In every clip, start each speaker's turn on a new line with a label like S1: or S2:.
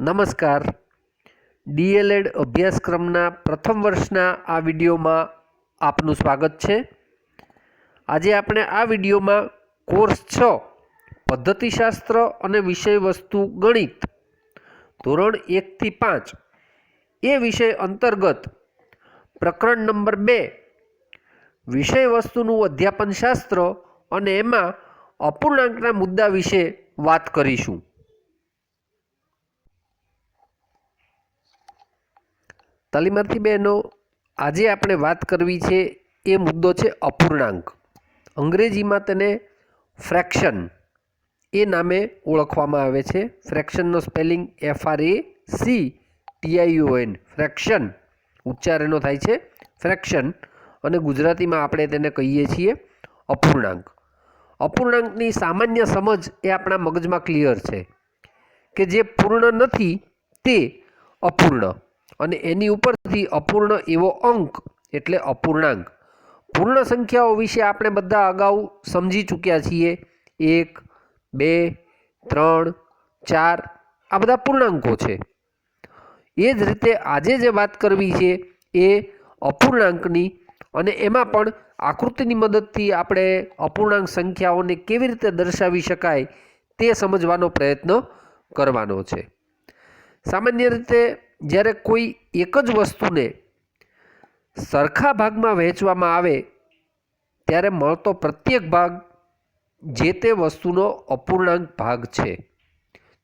S1: નમસ્કાર. ડીએલએડ અભ્યાસક્રમના પ્રથમ વર્ષના આ વિડીયોમાં આપનું સ્વાગત છે. આજે આપણે આ વિડીયોમાં કોર્સ છ, પદ્ધતિશાસ્ત્ર અને વિષય વસ્તુ ગણિત, ધોરણ એકથી પાંચ. એ વિષય અંતર્ગત પ્રકરણ નંબર બે વિષય વસ્તુનું અધ્યાપન શાસ્ત્ર અને એમાં અપૂર્ણાંકના મુદ્દા વિશે વાત કરીશું. તાલીમાર્થી બહેનો, આજે આપણે વાત કરવી છે એ મુદ્દો છે અપૂર્ણાંક. અંગ્રેજીમાં તેને ફ્રેક્શન એ નામે ઓળખવામાં આવે છે. ફ્રેક્શનનો spelling F R A C T I U N fraction, ઉચ્ચારણો થાય છે. ફ્રેક્શન અને ગુજરાતીમાં આપણે તેને કહીએ છીએ અપૂર્ણાંક. અપૂર્ણાંકની સામાન્ય સમજ એ આપણા મગજમાં ક્લિયર છે કે જે પૂર્ણ નથી તે અપૂર્ણ. અને એની ઉપરથી અપૂર્ણ એવો અંક એટલે અપૂર્ણાંક. પૂર્ણ સંખ્યાઓ વિશે આપણે બધા અગાઉ સમજી ચૂક્યા છીએ. એક, બે, ત્રણ, ચાર, આ બધા પૂર્ણાંકો છે. એ જ રીતે આજે જે વાત કરવી છે એ અપૂર્ણાંકની અને એમાં પણ આકૃતિની મદદથી આપણે અપૂર્ણાંક સંખ્યાઓને કેવી રીતે દર્શાવી શકાય તે સમજવાનો પ્રયત્ન કરવાનો છે. સામાન્ય રીતે જ્યારે કોઈ એક જ વસ્તુને સરખા ભાગમાં વહેંચવામાં આવે, ત્યારે મળતો પ્રત્યેક ભાગ જે તે વસ્તુનો અપૂર્ણાંક ભાગ છે.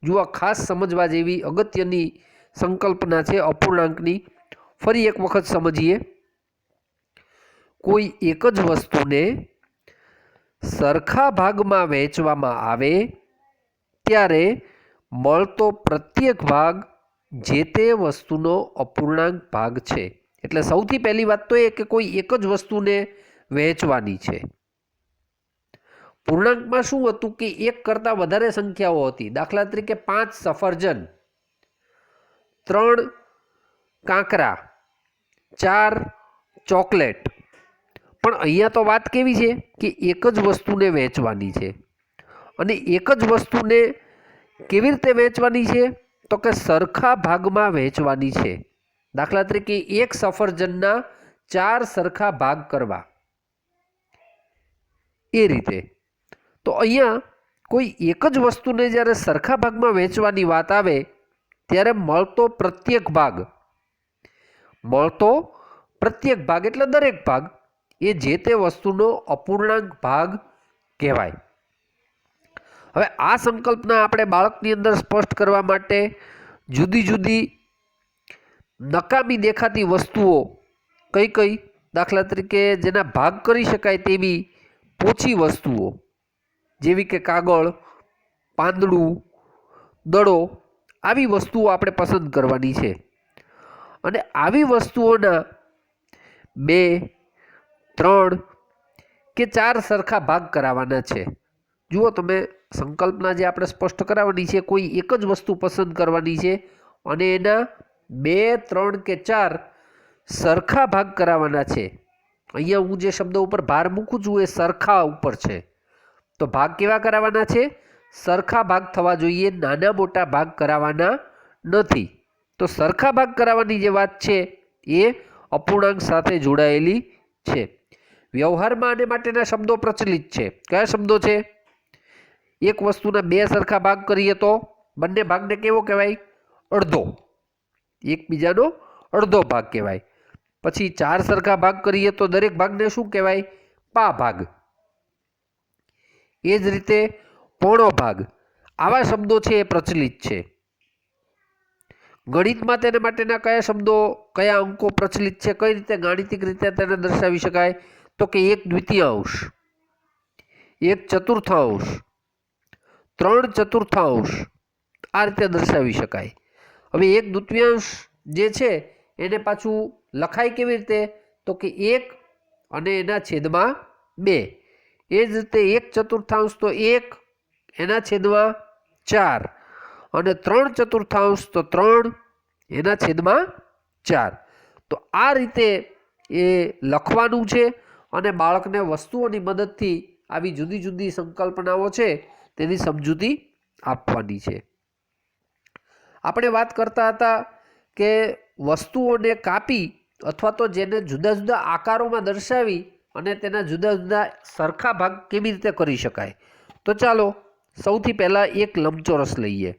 S1: જુઓ ખાસ સમજવા જેવી અગત્યની સંકલ્પના છે અપૂર્ણાંકની, ફરી એક વખત સમજીએ. કોઈ એક જ વસ્તુને સરખા ભાગમાં વહેંચવામાં આવે, ત્યારે મળતો પ્રત્યેક ભાગ જે તે વસ્તુનો અપૂર્ણાંક ભાગ છે. એટલે સૌથી પહેલી વાત તો એ કે કોઈ એક જ વસ્તુને વહેંચવાની છે. પૂર્ણાંકમાં શું હતું કે એક કરતાં વધારે સંખ્યાઓ હતી. દાખલા તરીકે પાંચ સફરજન, ત્રણ કાંકરા, ચાર ચોકલેટ. પણ અહીંયા તો વાત કેવી છે કે એક જ વસ્તુને વહેંચવાની છે. અને એક જ વસ્તુને કેવી રીતે વહેંચવાની છે? તો કે સરખા ભાગમાં વહેંચવાની છે. દાખલા તરીકે એક સફરજનના ચાર સરખા ભાગ કરવા. એ રીતે. તો અહીંયા કોઈ એક જ વસ્તુને જ્યારે સરખા ભાગમાં વહેંચવાની વાત આવે, ત્યારે મળતો પ્રત્યેક ભાગ. મળતો પ્રત્યેક ભાગ એટલે દરેક ભાગ. એ જે તે વસ્તુનો અપૂર્ણાંક ભાગ કહેવાય. હવે આ સંકલ્પના આપણે બાળકની અંદર સ્પષ્ટ કરવા માટે જુદી જુદી નકામી દેખાતી વસ્તુઓ કઈ કઈ દાખલા તરીકે જેના ભાગ કરી શકાય તેવી પોચી વસ્તુઓ, જેવી કે કાગળ, પાંદડું, દડો, આવી વસ્તુઓ આપણે પસંદ કરવાની છે. અને આવી વસ્તુઓના બે, ત્રણ કે ચાર સરખા ભાગ કરાવવાના છે. જુઓ તમે સંકલ્પના જે આપણે સ્પષ્ટ કરાવવાની છે, કોઈ એક જ વસ્તુ પસંદ કરવાની છે અને એના બે, ત્રણ કે ચાર સરખા ભાગ કરાવવાના છે. અહીંયા હું જે શબ્દ ઉપર ભાર મૂકું છું એ સરખા ઉપર છે. તો ભાગ કેવા કરાવવાના છે? સરખા ભાગ થવા જોઈએ, નાના મોટા ભાગ કરાવવાના નથી. તો સરખા ભાગ કરાવવાની જે વાત છે એ અપૂર્ણાંક સાથે જોડાયેલી છે. વ્યવહારમાં આને માટેના શબ્દો પ્રચલિત છે. કયા શબ્દો છે? એક વસ્તુના બે સરખા ભાગ કરીએ તો બંને ભાગને કેવો કહેવાય? અડધો. એકબીજાનો અડધો ભાગ કહેવાય. પછી ચાર સરખા ભાગ કરીએ તો દરેક ભાગને શું કહેવાય? પા ભાગ. એ જ રીતે પોણો ભાગ. આવા શબ્દો છે એ પ્રચલિત છે. ગણિતમાં તેને માટેના કયા શબ્દો, કયા અંકો પ્રચલિત છે, કઈ રીતે ગાણિતિક રીતે તેને દર્શાવી શકાય? તો કે એક દ્વિતીયાંશ, એક ચતુર્થાંશ ત્રણ ચતુર્થાંશ આ રીતે દર્શાવી શકાય. હવે એક દ્વિતીયાંશ જે છે, એને પાછું લખાય કેવી રીતે? તો કે એક અને એના છેદમાં બે. એ જ રીતે એક ચતુર્થાંશ તો એક, એના છેદમાં ચાર. અને ત્રણ ચતુર્થાંશ તો ત્રણ, એના છેદમાં ચાર. તો આ રીતે એ લખવાનું છે અને બાળકને વસ્તુઓની મદદથી આવી જુદી જુદી સંકલ્પનાઓ છે તેની સમજૂતી આપવાની છે. આપણે વાત કરતા હતા કે વસ્તુઓને કાપી અથવા તો જેને જુદા જુદા આકારોમાં દર્શાવી અને તેના જુદા જુદા સરખા ભાગ કેવી રીતે કરી શકાય. તો ચાલો સૌથી પહેલાં એક લંબચોરસ લઈએ.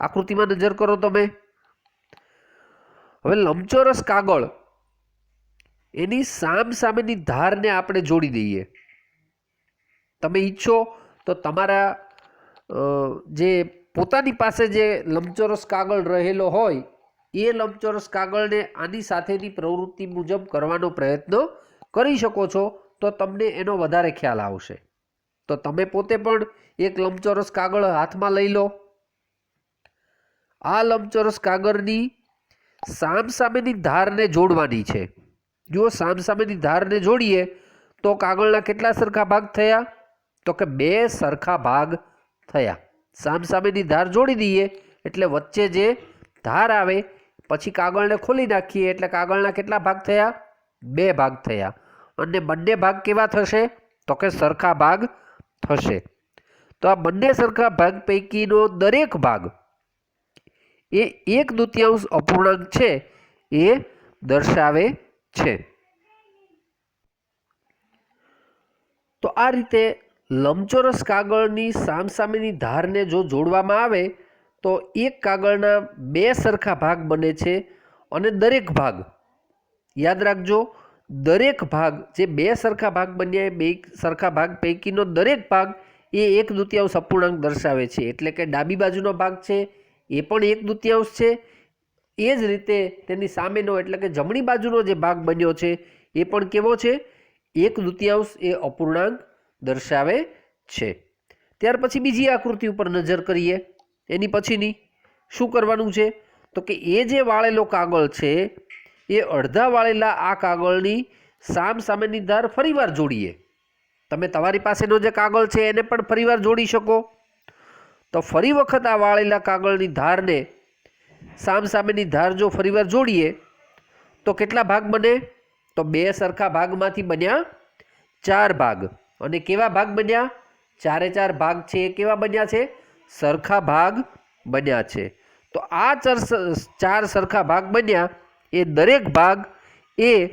S1: આકૃતિમાં નજર કરો તમે. હવે લંબચોરસ કાગળ એની સામ સામેની ધારને આપણે જોડી દઈએ. તમે ઈચ્છો તો તમારા જે પોતાની પાસે જે લંબચોરસ કાગળ રહેલો હોય, એ લંબચોરસ કાગળને આની સાથેની પ્રવૃત્તિ મુજબ કરવાનો પ્રયત્ન કરી શકો છો, તો તમને એનો વધારે ખ્યાલ આવશે. તો તમે પોતે પણ એક લંબચોરસ કાગળ હાથમાં લઈ લો. આ લંબચોરસ કાગળની સામસામેની ધારને જોડવાની છે. જો સામસામેની ધારને જોડીએ તો કાગળના કેટલા સરખા ભાગ થયા? તો કે બે સરખા ભાગ થયા. સામસામેની ધાર જોડી દઈએ, એટલે વચ્ચે જે ધાર આવે, પછી કાગળને ખોલી નાખીએ, એટલે કાગળના કેટલા ભાગ થયા? બે ભાગ થયા. અને બંને ભાગ કેવા થશે? તો કે સરખા ભાગ થશે. તો આ બંને સરખા ભાગ પૈકીનો દરેક ભાગ, એ એક દૂતિયાંશ અપૂર્ણાંક છે, એ દર્શાવે છે. તો આ રીતે લંબચોરસ કાગળની સામસામેની ધારને જો જોડવામાં આવે, તો એક કાગળના બે સરખા ભાગ બને છે અને દરેક ભાગ, યાદ રાખજો, દરેક ભાગ જે બે સરખા ભાગ બન્યા બે સરખા ભાગ પૈકીનો દરેક ભાગ એ એક દૃત્યાંશ અપૂર્ણાંક દર્શાવે છે. એટલે કે ડાબી બાજુનો ભાગ છે, એ પણ એક દૃત્યાંશ છે. એ જ રીતે તેની સામેનો એટલે કે જમણી બાજુનો જે ભાગ બન્યો છે, એ પણ કેવો છે? એક દૃત્યાંશ એ અપૂર્ણાંક દર્શાવે છે. ત્યાર પછી બીજી આકૃતિ ઉપર નજર કરીએ. એની પછીની. શું કરવાનું છે? તો કે એ જે વાળેલો કાગળ છે, એ અડધા વાળેલા આ કાગળની સામ સામેની ધાર ફરીવાર જોડીએ. તમે તમારી પાસેનો જે કાગળ છે, એને પણ ફરીવાર જોડી શકો. તો ફરી વખત આ વાળેલા કાગળની ધારને સામ સામેની ધાર જો ફરીવાર જોડીએ, તો કેટલા ભાગ બને? તો બે સરખા ભાગમાંથી બન્યા ચાર ભાગ. અને કેવા ભાગ બન્યા? ચારે ચાર ભાગ છે એ કેવા બન્યા છે? સરખા ભાગ બન્યા છે. તો આ ચાર સરખા ભાગ બન્યા. એ દરેક ભાગ એ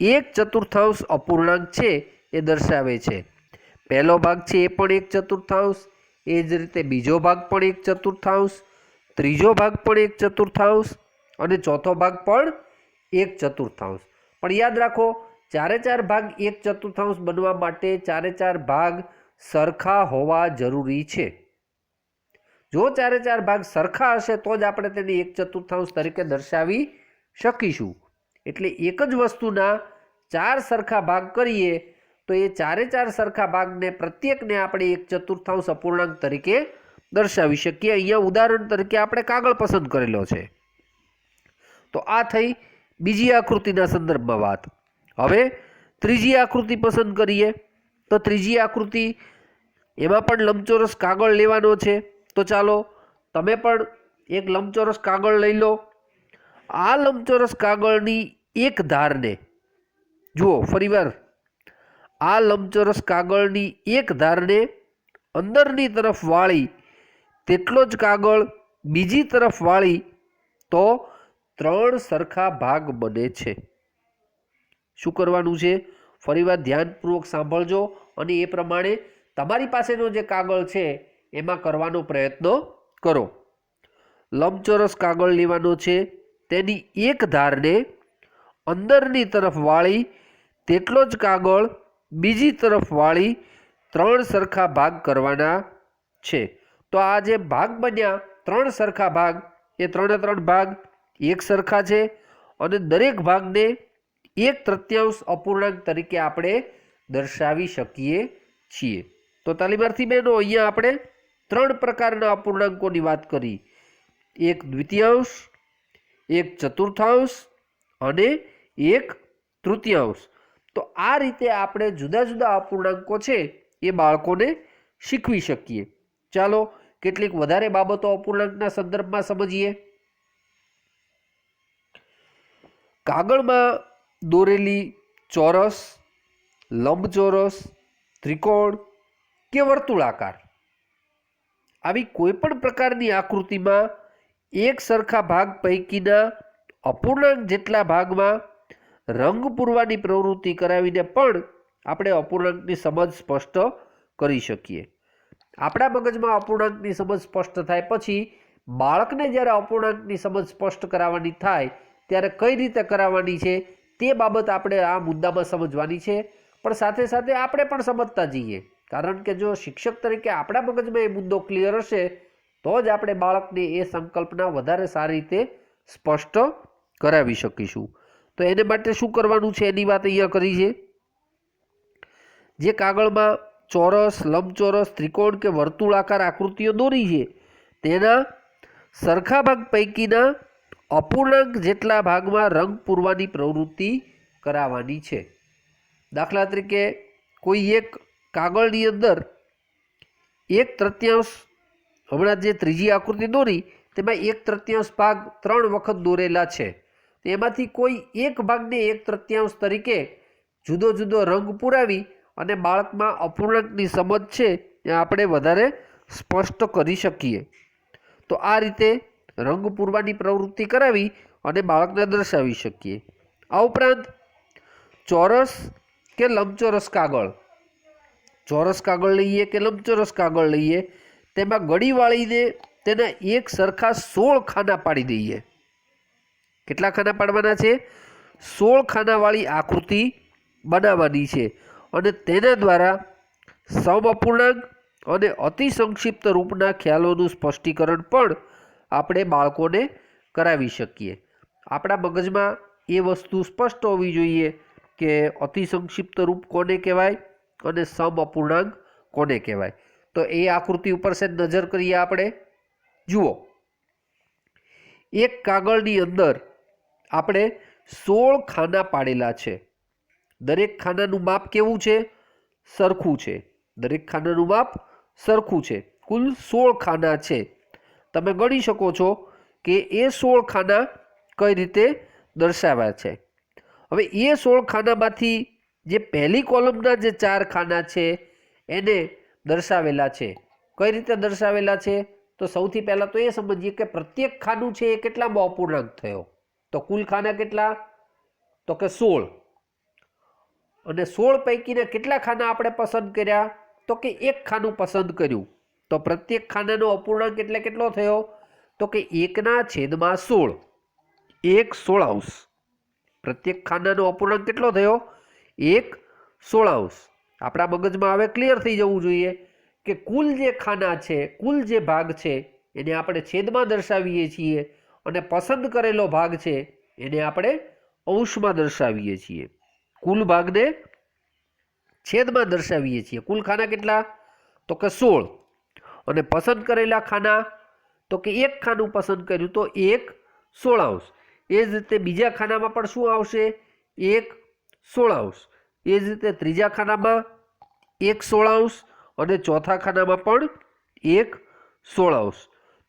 S1: એક ચતુર્થાંશ અપૂર્ણાંક છે એ દર્શાવે છે. પહેલો ભાગ છે એ પણ એક ચતુર્થાંશ. એ જ રીતે બીજો ભાગ પણ એક ચતુર્થાંશ. ત્રીજો ભાગ પણ એક ચતુર્થાંશ. અને ચોથો ભાગ પણ એક ચતુર્થાંશ. પણ યાદ રાખો ચારે ચાર ભાગ એક ચતુર્થાંશ બનવા માટે ચારે ચાર ભાગ સરખા હોવા જરૂરી છે. જો ચારે ચાર ભાગ સરખા હશે, તો જ આપણે તેને એક ચતુર્થાંશ તરીકે દર્શાવી શકીશું. એટલે એક જ વસ્તુના ચાર સરખા ભાગ કરીએ, તો એ ચારે ચાર સરખા ભાગને પ્રત્યેકને આપણે એક ચતુર્થાંશ અપૂર્ણાંક તરીકે દર્શાવી શકીએ. અહીંયા ઉદાહરણ તરીકે આપણે કાગળ પસંદ કરેલો છે. તો આ થઈ બીજી આકૃતિના સંદર્ભમાં વાત. હવે ત્રીજી આકૃતિ પસંદ કરીએ. તો ત્રીજી આકૃતિ એમાં પણ લંબચોરસ કાગળ લેવાનો છે. તો ચાલો તમે પણ એક લંબચોરસ કાગળ લઈ લો. આ લંબચોરસ કાગળની એક ધારને જુઓ ફરીવાર. આ લંબચોરસ કાગળની એક ધારને અંદરની તરફ વાળી તેટલો જ કાગળ બીજી તરફ વાળી તો ત્રણ સરખા ભાગ બને છે. શું કરવાનું છે? ફરીવાર ધ્યાનપૂર્વક સાંભળજો અને એ પ્રમાણે તમારી પાસેનો જે કાગળ છે, એમાં કરવાનો પ્રયત્ન કરો. લંબચોરસ કાગળ લેવાનો છે. તેની એક ધારને અંદરની તરફ વાળી તેટલો જ કાગળ બીજી તરફ વાળી ત્રણ સરખા ભાગ કરવાના છે. તો આ જે ભાગ બન્યા, ત્રણ સરખા ભાગ, એ ત્રણે ત્રણ ભાગ એક સરખા છે અને દરેક ભાગને એક તૃતીયાંશ અપૂર્ણાંક તરીકે આપણે દર્શાવી શકીએ છીએ. તો તાલીમાર્થી બહેનો, અહીંયા આપણે ત્રણ પ્રકારના અપૂર્ણાંકોની વાત કરી. એક દ્વિતીયાંશ, એક ચતુર્થાંશ અને એક તૃતીયાંશ. તો આ રીતે આપણે જુદા જુદા અપૂર્ણાંકો છે એ બાળકોને શીખવી શકીએ. ચાલો કેટલીક વધારે બાબતો અપૂર્ણાંકના સંદર્ભમાં સમજીએ. કાગળમાં દોરેલી ચોરસ, લંબચોરસ, ત્રિકોણ કે વર્તુળાકાર. આવી કોઈપણ પ્રકારની આકૃતિમાં એક સરખા ભાગ પૈકીના અપૂર્ણાંક જેટલા ભાગમાં રંગ પૂરવાની પ્રવૃત્તિ કરાવીને પણ આપણે અપૂર્ણાંકની સમજ સ્પષ્ટ કરી શકીએ. આપણા મગજમાં અપૂર્ણાંકની સમજ સ્પષ્ટ થાય પછી બાળકને જ્યારે અપૂર્ણાંકની સમજ સ્પષ્ટ કરાવવાની થાય, ત્યારે કઈ રીતે કરાવવાની છે તે બાબત આપણે આ મુદ્દામાં સમજવાની છે, પણ સાથે સાથે આપણે પણ સમજતા જઈએ. કારણ કે જો શિક્ષક તરીકે આપણા મગજમાં એ મુદ્દો ક્લિયર હશે, તો જ આપણે બાળકને એ સંકલ્પના વધારે સારી રીતે સ્પષ્ટ કરાવી શકીશું. તો એને માટે શું કરવાનું છે એની વાત અહીંયા કરી છે? જે કાગળમાં ચોરસ, લંબચોરસ, ત્રિકોણ કે વર્તુળાકાર આકૃતિઓ દોરી છે, તેના સરખા ભાગ પૈકીના અપૂર્ણાંક જેટલા ભાગમાં રંગ પૂરવાની પ્રવૃત્તિ કરાવવાની છે. દાખલા તરીકે, કોઈ એક કાગળની અંદર એક તૃતીયાંશ, હમણાં જે ત્રીજી આકૃતિ દોરી, તેમાં એક તૃતીયાંશ ભાગ ત્રણ વખત દોરેલા છે. એમાંથી કોઈ એક ભાગને એક તૃતીયાંશ તરીકે જુદો જુદો રંગ પુરાવી અને બાળકમાં અપૂર્ણાંકની સમજ છે, એ આપણે વધારે સ્પષ્ટ કરી શકીએ. તો આ રીતે રંગ પૂરવાની પ્રવૃત્તિ કરાવી અને બાળકને દર્શાવી શકીએ. આ ઉપરાંત ચોરસ કે લંબચોરસ કાગળ. ચોરસ કાગળ લઈએ કે લંબચોરસ કાગળ લઈએ, તેમાં ગળી વાળીને તેના એક સરખા સોળ ખાના પાડી દઈએ. કેટલા ખાના પાડવાના છે? સોળ ખાનાવાળી આકૃતિ બનાવવાની છે અને તેના દ્વારા સમઅપૂર્ણાંક અને અતિ સંક્ષિપ્ત રૂપના ખ્યાલોનું સ્પષ્ટીકરણ પણ આપણે બાળકોને કરાવી શકીએ. આપણા મગજમાં એ વસ્તુ સ્પષ્ટ હોવી જોઈએ કે અતિ સંક્ષિપ્ત રૂપ કોને કહેવાય અને સમ અપૂર્ણાંક કોને કહેવાય. તો એ આકૃતિ ઉપર સે નજર કરીએ આપણે. જુઓ. એક કાગળની અંદર આપણે સોળ ખાના પાડેલા છે. દરેક ખાનાનું માપ કેવું છે? સરખું છે. દરેક ખાનાનું માપ સરખું છે. કુલ સોળ ખાના છે. તમે ગણી શકો છો કે એ સોળ ખાના કઈ રીતે દર્શાવ્યા છે. હવે એ સોળ ખાનામાંથી જે પહેલી કોલમના જે ચાર ખાના છે, એને દર્શાવેલા છે. કઈ રીતે દર્શાવેલા છે? તો સૌથી પહેલાં તો એ સમજીએ કે પ્રત્યેક ખાનું છે એ કેટલામાં અપૂર્ણાંક થયો? તો કુલ ખાના કેટલા? તો કે સોળ. અને સોળ પૈકીના કેટલા ખાના આપણે પસંદ કર્યા? તો કે એક ખાનું પસંદ કર્યું. તો પ્રત્યેક ખાનાનો અપૂર્ણાંક એટલે કેટલો થયો? તો કે એકના છેદમાં સોળ. એક સોળાંશ પ્રત્યેક ખાનાનો અપૂર્ણાંક કેટલો થયો? એક સોળાંશ આપણા મગજમાં હવે ક્લિયર થઈ જવું જોઈએ કે કુલ જે ખાના છે, કુલ જે ભાગ છે, એને આપણે છેદમાં દર્શાવીએ છીએ અને પસંદ કરેલો ભાગ છે, એને આપણે અંશમાં દર્શાવીએ છીએ. કુલ ભાગને છેદમાં દર્શાવીએ છીએ. કુલ ખાના કેટલા? તો કે સોળ. અને પસંદ કરેલા ખાના, તો કે એક ખાનું પસંદ કર્યું, તો એક સોળાંશ એ જ રીતે બીજા ખાનામાં પણ શું આવશે? એક સોળાંશ એ જ રીતે ત્રીજા ખાનામાં એક સોળાંશ અને ચોથા ખાનામાં પણ એક સોળાંશ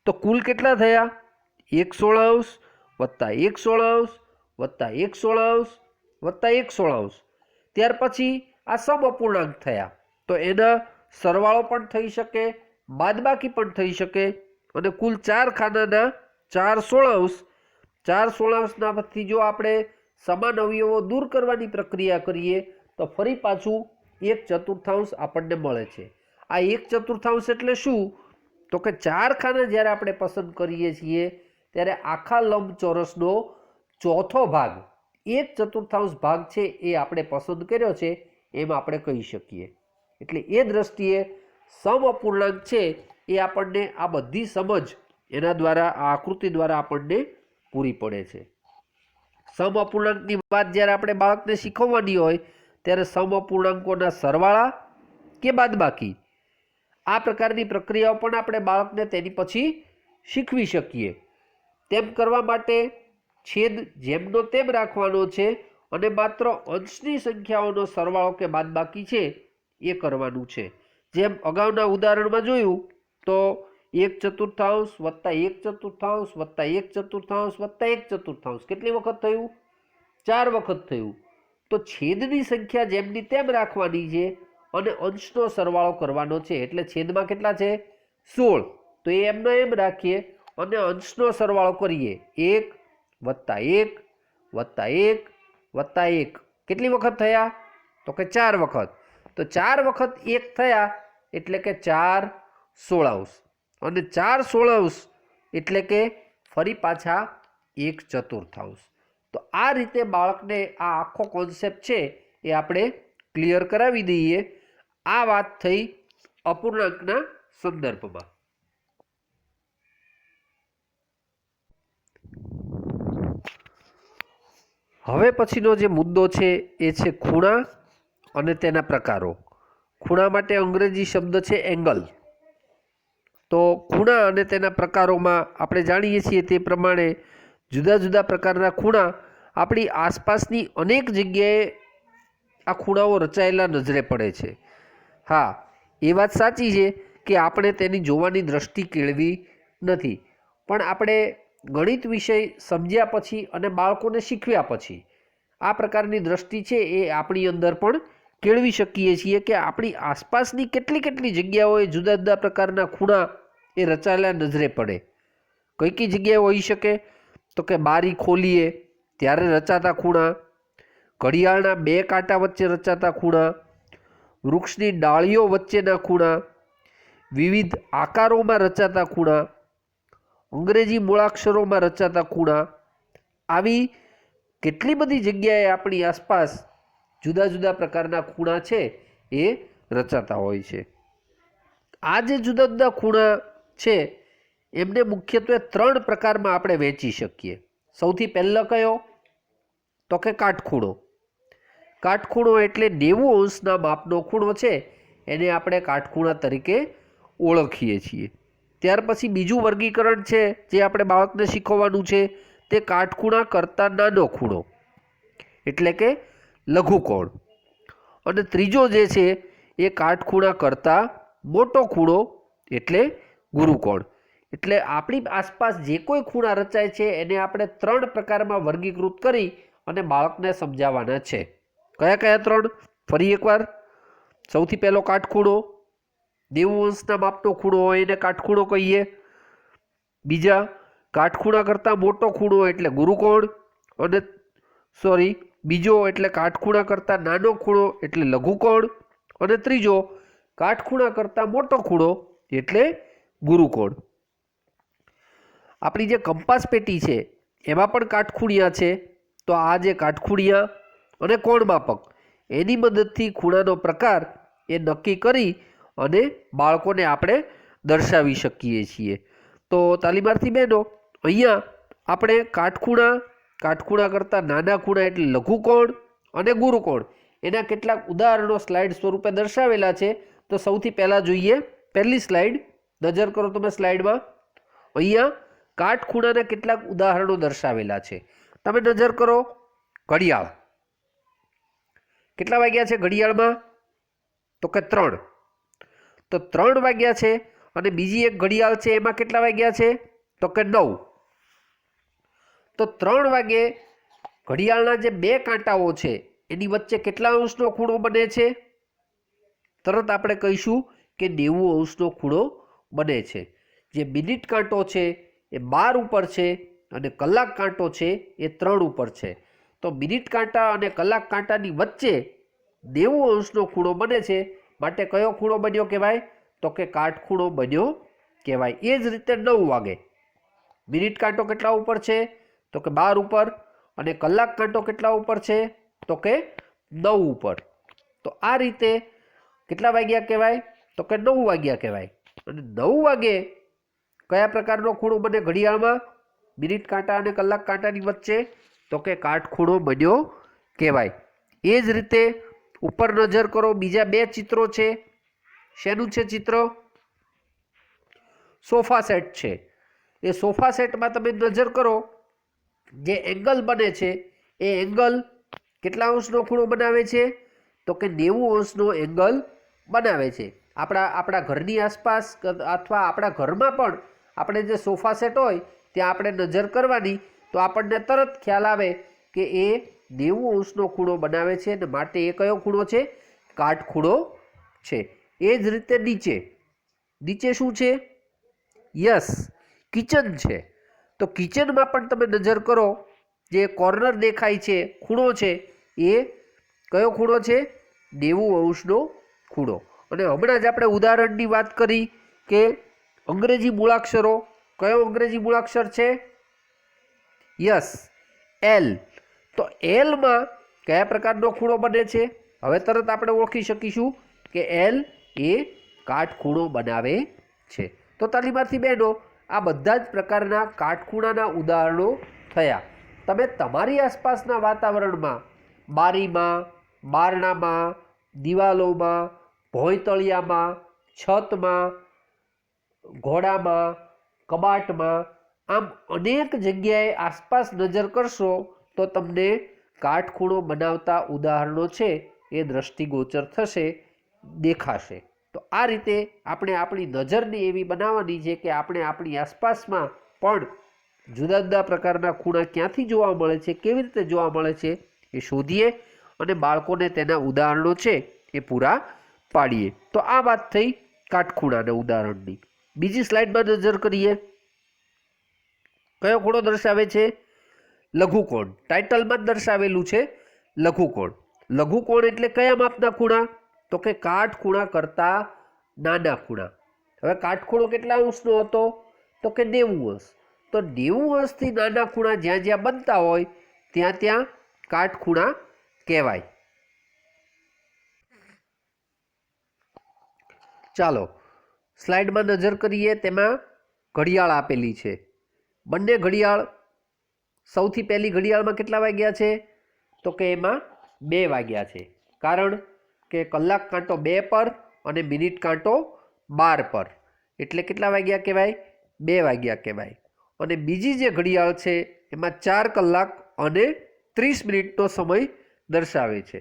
S1: તો કુલ કેટલા થયા? એક સોળાંશ વત્તા એક સોળાંશ વત્તા એક સોળાંશ વત્તા એક સોળાંશ ત્યાર પછી આ સમ અપૂર્ણાંક થયા. તો એના સરવાળો પણ થઈ શકે. બાદબાકી પણ થઈ શકે. અને કુલ ચાર ખાનાના ચાર સોળાંશ, ચાર સોળાંશનામાંથી જો આપણે સમાન અવયવો દૂર કરવાની પ્રક્રિયા કરીએ, તો ફરી પાછું એક ચતુર્થાંશ આપણને મળે છે. આ એક ચતુર્થાંશ એટલે શું? તો કે ચાર ખાના જ્યારે આપણે પસંદ કરીએ છીએ, ત્યારે આખા લંબચોરસનો ચોથો ભાગ, એક ચતુર્થાંશ ભાગ છે એ આપણે પસંદ કર્યો છે, એમ આપણે કહી શકીએ. એટલે એ દ્રષ્ટિએ સમ અપૂર્ણાંક છે એ આપણને આ બધી સમજ એના દ્વારા, આ આકૃતિ દ્વારા આપણને પૂરી પડે છે. સમ અપૂર્ણાંકની વાત જ્યારે આપણે બાળકને શીખવવાની હોય, ત્યારે સમ અપૂર્ણાંકોના સરવાળા કે બાદબાકી? આ પ્રકારની પ્રક્રિયાઓ પણ આપણે બાળકને તેની પછી શીખવી શકીએ. તેમ કરવા માટે છેદ જેમનો તેમ રાખવાનો છે અને માત્ર અંશની સંખ્યાઓનો સરવાળો કે બાદબાકી છે એ કરવાનું છે. જેમ અગાઉના ઉદાહરણમાં જોયું, તો એક ચતુર્થાંશ વત્તા એક ચતુર્થાંશ વત્તા એક ચતુર્થાંશ વત્તા એક ચતુર્થાંશ કેટલી વખત થયું? ચાર વખત થયું. તો છેદની સંખ્યા જેમની તેમ રાખવાની છે અને અંશનો સરવાળો કરવાનો છે. એટલે છેદમાં કેટલા છે? સોળ. તો એ એમનો એમ રાખીએ અને અંશનો સરવાળો કરીએ. એક વત્તા એક વત્તા એક વત્તા એક. કેટલી વખત થયા? તો કે ચાર વખત. તો ચાર વખત એક થયા એટલે કે ચાર સોળાંશ અને ચાર સોળાંશ એટલે કે ફરી પાછા એક ચતુર્થાંશ તો આ રીતે બાળકને આ આખો કોન્સેપ્ટ છે એ આપણે ક્લિયર કરાવી દઈએ. આ વાત થઈ અપૂર્ણાંકના સંદર્ભમાં. હવે પછીનો જે મુદ્દો છે એ છે ખૂણા અને તેના પ્રકારો. ખૂણા માટે અંગ્રેજી શબ્દ છે એંગલ. તો ખૂણા અને તેના પ્રકારોમાં આપણે જાણીએ છીએ તે પ્રમાણે જુદા જુદા પ્રકારના ખૂણા આપણી આસપાસની અનેક જગ્યાએ આ ખૂણાઓ રચાયેલા નજરે પડે છે. હા, એ વાત સાચી છે કે આપણે તેની જોવાની દ્રષ્ટિ કેળવી નથી. પણ આપણે ગણિત વિષય સમજ્યા પછી અને બાળકોને શીખવ્યા પછી આ પ્રકારની દ્રષ્ટિ છે એ આપણી અંદર પણ કેળવી શકીએ છીએ કે આપણી આસપાસની કેટલી કેટલી જગ્યાઓએ જુદા જુદા પ્રકારના ખૂણા એ રચાયેલા નજરે પડે. કઈ કઈ જગ્યાએ હોઈ શકે? તો કે બારી ખોલીએ, ત્યારે રચાતા ખૂણા, ઘડિયાળના બે કાંટા વચ્ચે રચાતા ખૂણા, વૃક્ષની ડાળીઓ વચ્ચેના ખૂણા, વિવિધ આકારોમાં રચાતા ખૂણા, અંગ્રેજી મૂળાક્ષરોમાં રચાતા ખૂણા, આવી કેટલી બધી જગ્યાએ આપણી આસપાસ જુદા જુદા પ્રકારના ખૂણા છે એ રચાતા હોય છે. આ જે જુદા જુદા ખૂણા છે, એમને મુખ્યત્વે ત્રણ પ્રકારમાં આપણે વહેંચી શકીએ. સૌથી પહેલો કયો? તો કે કાટખૂણો. કાટખૂણો એટલે નેવું અંશના માપનો ખૂણો છે, એને આપણે કાટખૂણા તરીકે ઓળખીએ છીએ. ત્યાર પછી બીજું વર્ગીકરણ છે, જે આપણે બાળકને શીખવવાનું છે, તે કાટખૂણા કરતાં નાનો ખૂણો. એટલે કે લઘુકોણ અને ત્રીજો જે છે એ કાટખૂણા કરતાં મોટો ખૂણો એટલે ગુરુકોણ એટલે આપણી આસપાસ જે કોઈ ખૂણા રચાય છે એને આપણે ત્રણ પ્રકારમાં વર્ગીકૃત કરી અને બાળકને સમજાવવાના છે. કયા કયા ત્રણ? ફરી એકવાર. સૌથી પહેલો કાટખૂણો. નેવું માપનો ખૂણો હોય એને કાટખૂણો કહીએ. બીજા, કાટખૂણા કરતાં મોટો ખૂણો એટલે ગુરુકોણ અને સોરી બીજો એટલે કાટખૂણા કરતાં નાનો ખૂણો એટલે લઘુકોણ અને ત્રીજો કાટખૂણા કરતાં મોટો ખૂણો એટલે ગુરુકોણ. આપણી જે કંપાસ પેટી છે, એમાં પણ કાટખૂણિયા છે. તો આ જે કાટખૂણિયા અને કોણ માપક, એની મદદથી ખૂણાનો પ્રકાર એ નક્કી કરી અને બાળકોને આપણે દર્શાવી શકીએ છીએ. તો તાલીમાર્થી બહેનો, અહીંયા આપણે કાટખૂણા કાટખૂણા કરતાં નાના ખૂણા એટલે લઘુકોણ અને ગુરુકોણ એના કેટલાક ઉદાહરણો સ્લાઇડ સ્વરૂપે દર્શાવેલા છે. તો સૌથી પહેલાં જોઈએ. પહેલી સ્લાઇડ. નજર કરો તમે સ્લાઇડમાં. અહીંયા કાટખૂણાના કેટલાક ઉદાહરણો દર્શાવેલા છે. તમે નજર કરો. ઘડિયાળ. કેટલા વાગ્યા છે ઘડિયાળમાં? તો કે ત્રણ. તો ત્રણ વાગ્યા છે અને બીજી એક ઘડિયાળ છે. એમાં કેટલા વાગ્યા છે? તો કે નવ. તો ત્રણ વાગે ઘડિયાળના જે બે કાંટાઓ છે, એની વચ્ચે કેટલા અંશનો ખૂણો બને છે? તરત આપણે કહીશું કે નેવું અંશનો ખૂણો બને છે. જે મિનિટ કાંટો છે, એ બાર ઉપર છે અને કલાક કાંટો છે, એ ત્રણ ઉપર છે. તો મિનિટ કાંટા અને કલાક કાંટાની વચ્ચે નેવું અંશનો ખૂણો બને છે. માટે કયો ખૂણો બન્યો કહેવાય? તો કે કાટખૂણો બન્યો કહેવાય. એ જ રીતે નવ વાગે. મિનિટ કાંટો કેટલા ઉપર છે? તો કે બાર ઉપર અને કલાક કાંટો કેટલા ઉપર છે? તો કે નવ ઉપર. તો આ રીતે કેટલા વાગ્યા કહેવાય? તો કે નવ વાગ્યા કહેવાય. અને નવ વાગે કયા પ્રકારનો ખૂણો બને ઘડિયાળમાં? મિનિટ કાંટા અને કલાક કાંટાની વચ્ચે તો કે કાટખૂણો બન્યો કહેવાય. એ જ રીતે ઉપર નજર કરો, બીજા બે ચિત્રો છે. શેનું છે ચિત્ર? સોફા સેટ છે. એ સોફા સેટમાં તમે નજર કરો જે એંગલ બને છે, એ એંગલ કેટલા અંશનો ખૂણો બનાવે છે? તો કે નેવું અંશનો એંગલ બનાવે છે. આપણા આપણા ઘરની આસપાસ અથવા આપણા ઘરમાં પણ આપણે જે સોફા સેટ હોય, ત્યાં આપણે નજર કરવાની, તો આપણને તરત ખ્યાલ આવે કે એ નેવું અંશનો ખૂણો બનાવે છે અને માટે એ કયો ખૂણો છે? કાટખૂણો છે. એ જ રીતે નીચે. નીચે શું છે? યસ, કિચન છે. તો કિચનમાં પણ તમે નજર કરો, જે કોર્નર દેખાય છે, ખૂણો છે, એ કયો ખૂણો છે? નેવું અંશનો ખૂણો. અને હમણાં જ આપણે ઉદાહરણની વાત કરી કે અંગ્રેજી મૂળાક્ષરો, કયો અંગ્રેજી મૂળાક્ષર છે? Yes, L. તો એલમાં કયા પ્રકારનો ખૂણો બને છે? હવે તરત આપણે ઓળખી શકીશું કે એલ એ કાટખૂણો બનાવે છે. તો તાલીમાર્થી બહેનો આ બધા જ પ્રકારના કાટખૂણાના ઉદાહરણો થયા. તમે તમારી આસપાસના વાતાવરણમાં, બારીમાં, બારણામાં, દિવાલોમાં, ભોંયતળિયામાં, છતમાં, ઘોડામાં, કબાટમાં, આમ અનેક જગ્યાએ આસપાસ નજર કરશો તો તમને કાટખૂણો બનાવતા ઉદાહરણો છે એ દ્રષ્ટિગોચર થશે, દેખાશે. તો આ રીતે આપણે આપણી નજરને એવી બનાવવાની છે કે આપણે આપણી આસપાસમાં પણ જુદા જુદા પ્રકારના ખૂણા ક્યાંથી જોવા મળે છે, કેવી રીતે જોવા મળે છે એ શોધીએ અને બાળકોને તેના ઉદાહરણો છે એ પૂરા પાડીએ. તો આ વાત થઈ કાટખૂણાના ઉદાહરણની. બીજી સ્લાઇડમાં નજર કરીએ. કયો ખૂણો દર્શાવે છે? લઘુકોણ. ટાઇટલમાં દર્શાવેલું છે લઘુકોણ. લઘુકોણ એટલે કયા માપના ખૂણા? તો કે કાટખૂણા કરતાં નાના ખૂણા. હવે કાટખૂણો કેટલા અંશનો હતો? તો કે નેવું અંશ. તો નેવું અંશથી નાના ખૂણા જ્યાં જ્યાં બનતા હોય, ત્યાં ત્યાં કાટખૂણા કહેવાય. ચાલો, સ્લાઇડમાં નજર કરીએ, તેમાં ઘડિયાળ આપેલી છે. બંને ઘડિયાળ, સૌથી પહેલી ઘડિયાળમાં કેટલા વાગ્યા છે? તો કે એમાં બે વાગ્યા છે. કારણ કે કલાક કાંટો બે પર અને મિનિટ કાંટો બાર પર. એટલે કેટલા વાગ્યા કહેવાય? બે વાગ્યા કહેવાય. અને બીજી જે ઘડિયાળ છે, એમાં ચાર કલાક અને ત્રીસ મિનિટનો સમય દર્શાવે છે.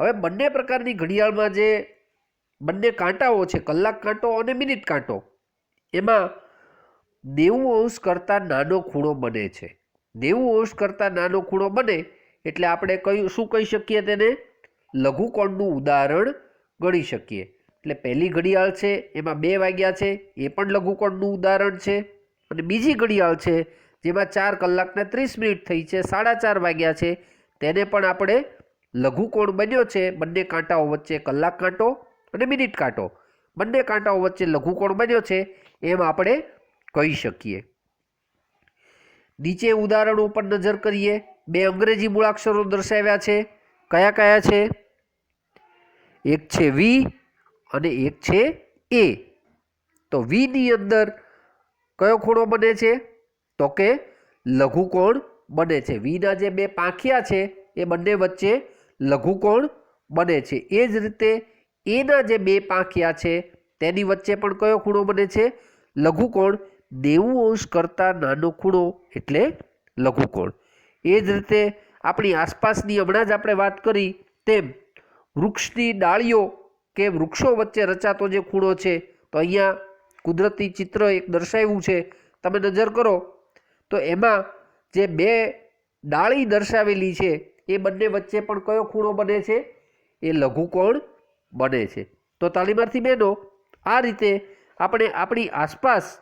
S1: હવે બંને પ્રકારની ઘડિયાળમાં જે બંને કાંટાઓ છે, કલાક કાંટો અને મિનિટ કાંટો, એમાં નેવું અંશ કરતાં નાનો ખૂણો બને છે. નેવું અંશ કરતાં નાનો ખૂણો બને એટલે આપણે કયું, શું કહી શકીએ તેને? લઘુકોણનું ઉદાહરણ ગણી શકીએ. એટલે પહેલી ઘડિયાળ છે, એમાં બે વાગ્યા છે, એ પણ લઘુકોણનું ઉદાહરણ છે. અને બીજી ઘડિયાળ છે, જેમાં ચાર કલાકને ત્રીસ મિનિટ થઈ છે, સાડા ચાર વાગ્યા છે, તેને પણ આપણે લઘુકોણ બન્યો છે, બંને કાંટાઓ વચ્ચે કલાક કાંટો અને મિનિટ કાંટો. બંને કાંટાઓ વચ્ચે લઘુકોણ બન્યો છે, એમ આપણે કહી શકીએ. નીચે ઉદાહરણો ઉપર નજર કરીએ. બે અંગ્રેજી મૂળાક્ષરો દર્શાવ્યા છે. કયા કયા છે? એક છે વી અને એક છે એ તો વીની અંદર કયો ખૂણો બને છે? તો કે લઘુકોણ બને છે. વીના જે બે પાંખિયા છે, એ બંને વચ્ચે લઘુકોણ બને છે. એ જ રીતે એના જે બે પાંખિયા છે, તેની વચ્ચે પણ કયો ખૂણો બને છે? લઘુકોણ. નેવું અંશ કરતાં નાનો ખૂણો એટલે લઘુકોણ. એ જ રીતે આપણી આસપાસની હમણાં જ આપણે વાત કરી તેમ વૃક્ષની ડાળીઓ કે વૃક્ષો વચ્ચે રચાતો જે ખૂણો છે, તો અહીંયા કુદરતી ચિત્ર એક દર્શાવ્યું છે. તમે નજર કરો, તો એમાં જે બે ડાળી દર્શાવેલી છે, એ બંને વચ્ચે પણ કયો ખૂણો બને છે? એ લઘુકોણ બને છે. તો તાલીમાર્થી બહેનો, આ રીતે આપણે આપણી આસપાસ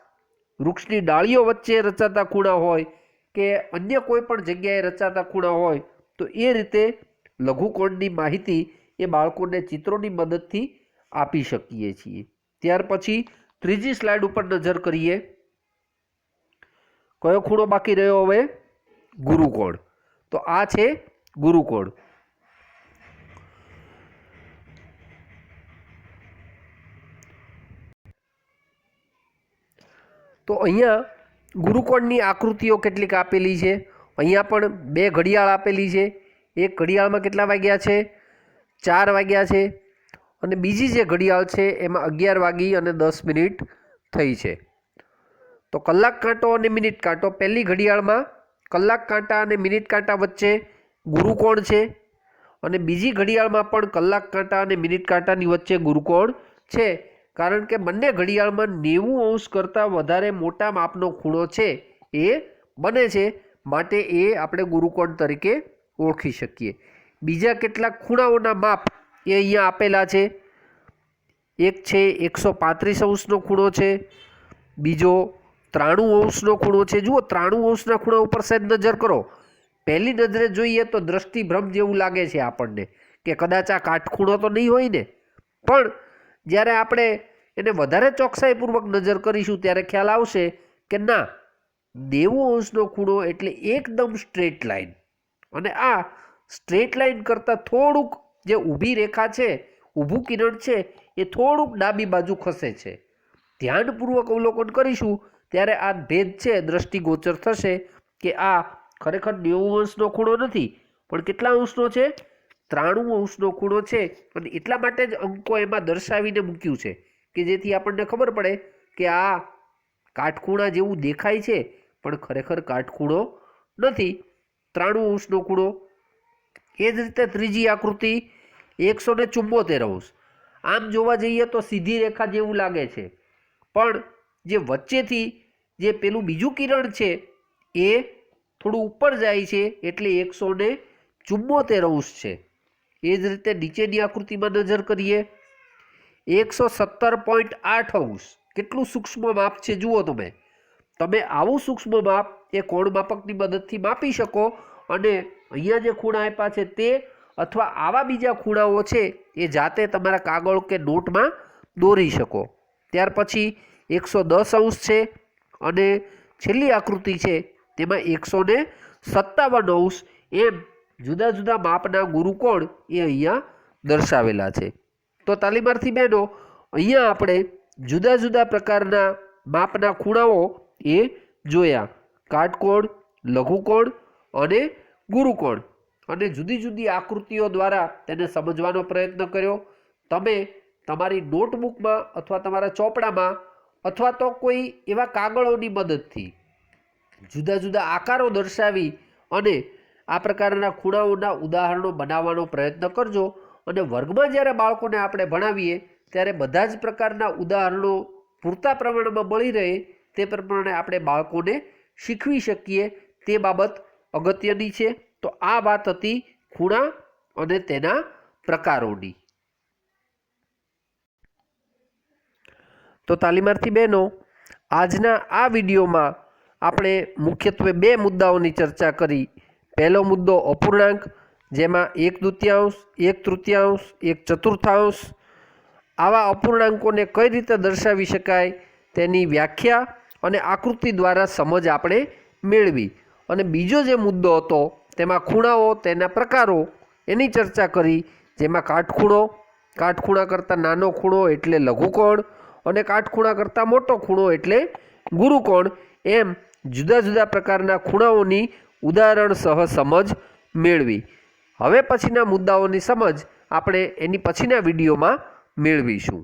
S1: વૃક્ષની ડાળીઓ વચ્ચે રચાતા ખૂણા હોય કે અન્ય કોઈ પણ જગ્યાએ રચાતા ખૂણા હોય, તો એ રીતે લઘુકોણની માહિતી એ બાળકોને ચિત્રોની મદદથી આપી શકીએ છીએ. ત્યાર પછી ત્રીજી સ્લાઇડ ઉપર નજર કરીએ. કયો ખૂણો બાકી રહ્યો હવે? ગુરુકોણ. તો આ છે ગુરુકોણ. તો અહીંયા ગુરુકોણની આકૃતિઓ કેટલીક આપેલી છે. અહીંયા પણ બે ઘડિયાળ આપેલી છે. એક ઘડિયાળમાં કેટલા વાગ્યા છે? ચાર વાગ્યા છે અને બીજી જે ઘડિયાળ છે એમાં અગિયાર વાગી અને દસ મિનિટ થઈ છે. તો કલાક કાંટો અને મિનિટ કાંટો, પહેલી ઘડિયાળમાં કલાક કાંટા અને મિનિટ કાંટા વચ્ચે ગુરુકોણ છે અને બીજી ઘડિયાળમાં પણ કલાક કાંટા અને મિનિટ કાંટાની વચ્ચે ગુરુકોણ છે. કારણ કે બંને ઘડિયાળમાં નેવું અંશ કરતાં વધારે મોટા માપનો ખૂણો છે એ બને છે. માટે એ આપણે ગુરુકોણ તરીકે ઓળખી શકીએ. બીજા કેટલાક ખૂણાઓના માપ એ અહીંયા આપેલા છે. એક છે એકસો પાંત્રીસ અંશનો ખૂણો છે. બીજો ત્રાણું અંશનો ખૂણો છે. જુઓ, ત્રાણું અંશના ખૂણા ઉપર સહેજ નજર કરો. પહેલી નજરે જોઈએ તો દ્રષ્ટિભ્રમ જેવું લાગે છે આપણને, કે કદાચ આ કાટખૂણો તો નહીં હોય ને. પણ જ્યારે આપણે એને વધારે ચોકસાઈપૂર્વક નજર કરીશું ત્યારે ખ્યાલ આવશે કે ના, નેવું અંશનો ખૂણો એટલે એકદમ સ્ટ્રેટ લાઈન. અને આ સ્ટ્રેટ લાઇન કરતાં થોડુંક જે ઊભી રેખા છે, ઊભું કિરણ છે, એ થોડુંક ડાબી બાજુ ખસે છે. ધ્યાનપૂર્વક અવલોકન કરીશું, ત્યારે આ ભેદ છે, દ્રષ્ટિગોચર થશે કે આ ખરેખર નેવું અંશનો ખૂણો નથી, પણ કેટલા અંશનો છે? ત્રાણું અંશનો ખૂણો છે, અને એટલા માટે જ અંકો એમાં દર્શાવીને મૂક્યું છે, કે જેથી આપણને ખબર પડે કે આ કાટખૂણા જેવું દેખાય છે, પણ ખરેખર કાટખૂણો નથી. ત્રાણું અંશનો ખૂણો એ જ રીતે ત્રીજી આકૃતિ એકસો ને ચુંબોતેર અંશ. આમ જોવા જઈએ તો સીધી રેખા જેવું લાગે છે. પણ જે વચ્ચેથી જે પેલું બીજું કિરણ છે, એ થોડું ઉપર જાય છે એટલે એકસો ને ચુંબોતેર અંશ છે. એ જ રીતે નીચેની આકૃતિમાં નજર કરીએ. એકસો સત્તર પોઈન્ટ આઠ અંશ. કેટલું સૂક્ષ્મ માપ છે જુઓ તમે. તમે આવું સૂક્ષ્મ માપ એ કોણ માપકની મદદથી માપી શકો અને અહીંયા જે ખૂણા આપ્યા છે તે અથવા આવા બીજા ખૂણાઓ છે એ જાતે તમારા કાગળ કે નોટમાં દોરી શકો. ત્યાર પછી એકસો દસ અંશ છે અને છેલ્લી આકૃતિ છે તેમાં એકસો ને સત્તાવન અંશ. એમ જુદા જુદા માપના ગુરુકોણ એ અહીંયા દર્શાવેલા છે. તો તાલીમાર્થી બહેનો, અહીંયા આપણે જુદા જુદા પ્રકારના માપના ખૂણાઓ એ જોયા. કાટકોણ, લઘુકોણ અને ગુરુકોણ અને જુદી જુદી આકૃતિઓ દ્વારા તેને સમજવાનો પ્રયત્ન કર્યો. તમે તમારી નોટબુકમાં અથવા તમારા ચોપડામાં અથવા તો કોઈ એવા કાગળોની મદદથી જુદા જુદા આકારો દર્શાવી અને આ પ્રકારના ખૂણાઓના ઉદાહરણો બનાવવાનો પ્રયત્ન કરજો. અને વર્ગમાં જ્યારે બાળકોને આપણે ભણાવીએ, ત્યારે બધા જ પ્રકારના ઉદાહરણો પૂરતા પ્રમાણમાં મળી રહે તે પ્રમાણે આપણે બાળકોને શીખવી શકીએ. તે બાબત અગત્યની છે, તો આ વાત હતી ખૂણા અને તેના પ્રકારોની. તો તાલીમાર્થી બહેનો, આજના આ વિડીયોમાં આપણે મુખ્યત્વે બે મુદ્દાઓની ચર્ચા કરી. પહેલો મુદ્દો અપૂર્ણાંક, જેમાં એક દ્વિતીયાંશ એક તૃતીયાંશ, એક ચતુર્થાંશ. આવા અપૂર્ણાંકોને કઈ રીતે દર્શાવી શકાય તેની વ્યાખ્યા અને આકૃતિ દ્વારા સમજ આપણે મેળવી. અને બીજો જે મુદ્દો હતો, તેમાં ખૂણાઓ, તેના પ્રકારો, એની ચર્ચા કરી, જેમાં કાટખૂણો, કાટખૂણા કરતાં નાનો ખૂણો એટલે લઘુકોણ અને કાટખૂણા કરતાં મોટો ખૂણો એટલે ગુરુકોણ. એમ જુદા જુદા પ્રકારના ખૂણાઓની ઉદાહરણ સહ સમજ મેળવી. હવે પછીના મુદ્દાઓની સમજ આપણે એની પછીના વિડીયોમાં મેળવીશું.